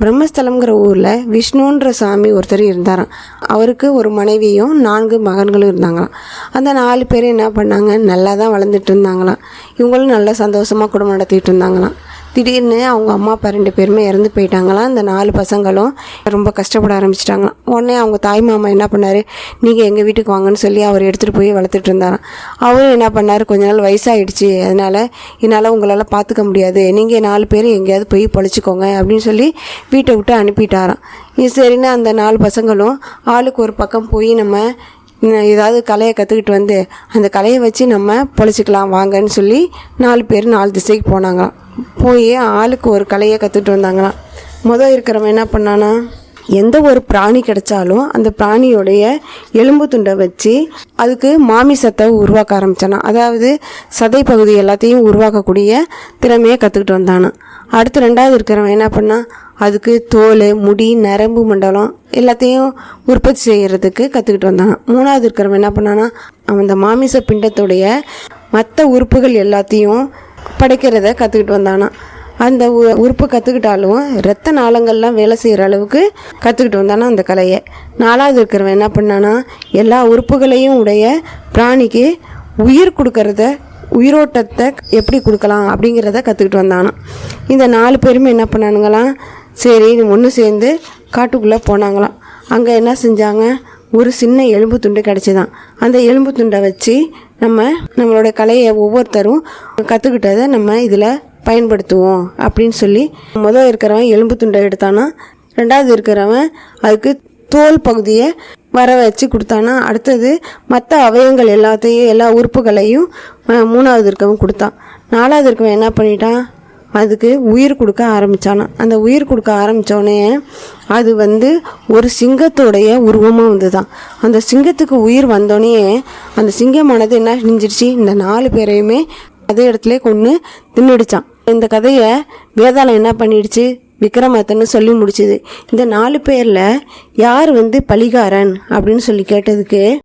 பிரம்மஸ்தலம்ங்கிற ஊரில் விஷ்ணுன்ற சாமி ஒருத்தர் இருந்தாராம். அவருக்கு ஒரு மனைவியும் நான்கு மகன்களும் இருந்தாங்களாம். அந்த நாலு பேர் என்ன பண்ணாங்க? நல்லா தான் வளர்ந்துட்டு இருந்தாங்களாம். இவங்களும் நல்லா சந்தோஷமாக குடும்பம் நடத்திட்டு இருந்தாங்களாம். திடீர்னு அவங்க அம்மா அப்பா ரெண்டு பேருமே இறந்து போயிட்டாங்களாம் இந்த நாலு பசங்களும் ரொம்ப கஷ்டப்பட ஆரம்பிச்சிட்டாங்களாம் உடனே அவங்க தாய் மாமா என்ன பண்ணார்? நீங்கள் எங்கள் வீட்டுக்கு வாங்கன்னு சொல்லி அவர் எடுத்துகிட்டு போய் வளர்த்துட்டு இருந்தாராம் அவரும் என்ன பண்ணார்? கொஞ்ச நாள் வயசாகிடுச்சு அதனால் என்னால் உங்களால் பார்த்துக்க முடியாது. நீங்கள் நாலு பேர் எங்கேயாவது போய் பொழைச்சிக்கோங்க அப்படின்னு சொல்லி வீட்டை விட்டு அனுப்பிட்டாராம் இது சரின்னு அந்த நாலு பசங்களும் ஆளுக்கு ஒரு பக்கம் போய் நம்ம ஏதாவது கலையை கற்றுக்கிட்டு வந்து அந்த கலையை வச்சு நம்ம பொழைச்சிக்கலாம் வாங்கன்னு சொல்லி நாலு பேர் நாலு திசைக்கு போனாங்களாம். போய் ஆளுக்கு ஒரு கலையை கற்றுக்கிட்டு வந்தாங்களாம். முதல் இருக்கிறவன் என்ன பண்ணானா எந்த ஒரு பிராணி கிடைச்சாலும் அந்த பிராணியோடைய எலும்பு துண்டை வச்சு அதுக்கு மாமிசத்தை உருவாக்க ஆரம்பித்தானா அதாவது சதை பகுதி எல்லாத்தையும் உருவாக்கக்கூடிய திறமையை கற்றுக்கிட்டு வந்தானா அடுத்து ரெண்டாவது இருக்கிறவன் என்ன பண்ணான் அதுக்கு தோல் முடி நரம்பு மண்டலம் எல்லாத்தையும் உற்பத்தி செய்கிறதுக்கு கற்றுக்கிட்டு வந்தான் மூணாவது இருக்கிறவன் என்ன பண்ணானா அவன் அந்த மாமிச பிண்டத்துடைய மற்ற உறுப்புகள் எல்லாத்தையும் படைக்கிறத கற்றுக்கிட்டு வந்தானா. அந்த உ- உறுப்பு கற்றுக்கிட்டாலும் ரத்த நாளங்கள்லாம் வேலை செய்கிற அளவுக்கு கற்றுக்கிட்டு வந்தானா அந்த கலையை. நாலாவது இருக்கிறவன் என்ன பண்ணானா எல்லா உறுப்புகளையும் உடைய பிராணிக்கு உயிர் கொடுக்கறத உயிரோட்டத்தை எப்படி கொடுக்கலாம் அப்படிங்கிறத கற்றுக்கிட்டு வந்தானா. இந்த நாலு பேருமே என்ன பண்ணானுங்களாம் சரி ஒன்று சேர்ந்து காட்டுக்குள்ளே போனாங்களாம். அங்கே என்ன செஞ்சாங்க? ஒரு சின்ன எலும்பு துண்டு கிடச்சிதான். அந்த எலும்பு துண்டை வச்சு நம்ம நம்மளோட கலையை ஒவ்வொருத்தரும் கற்றுக்கிட்டதை நம்ம இதில் பயன்படுத்துவோம் அப்படின்னு சொல்லி முதல் இருக்கிறவன் எலும்பு துண்டை எடுத்தானா ரெண்டாவது இருக்கிறவன் அதுக்கு தோல் பகுதியை வர வச்சு கொடுத்தானா அடுத்தது மற்ற அவயங்கள் எல்லாத்தையும் எல்லா உறுப்புகளையும் மூணாவது இருக்கவன் கொடுத்தான். நாலாவது இருக்கவன் என்ன பண்ணிட்டான்? அதுக்கு உயிர் கொடுக்க ஆரம்பித்தானா அந்த உயிர் கொடுக்க ஆரம்பித்தோடனே அது வந்து ஒரு சிங்கத்தோடைய உருவமாக வந்துதான் அந்த சிங்கத்துக்கு உயிர் வந்தோடனே அந்த சிங்கமானது என்ன செஞ்சிருச்சு? இந்த நாலு பேரையுமே அதே இடத்துல கொன்று தின்னுடுச்சான். இந்த கதையை வேதாளம் என்ன பண்ணிடுச்சு? விக்ரமாதித்தன்னு சொல்லி முடிச்சுது. இந்த நாலு பேரில் யார் வந்து பலிகாரன் அப்படின்னு சொல்லி கேட்டதுக்கு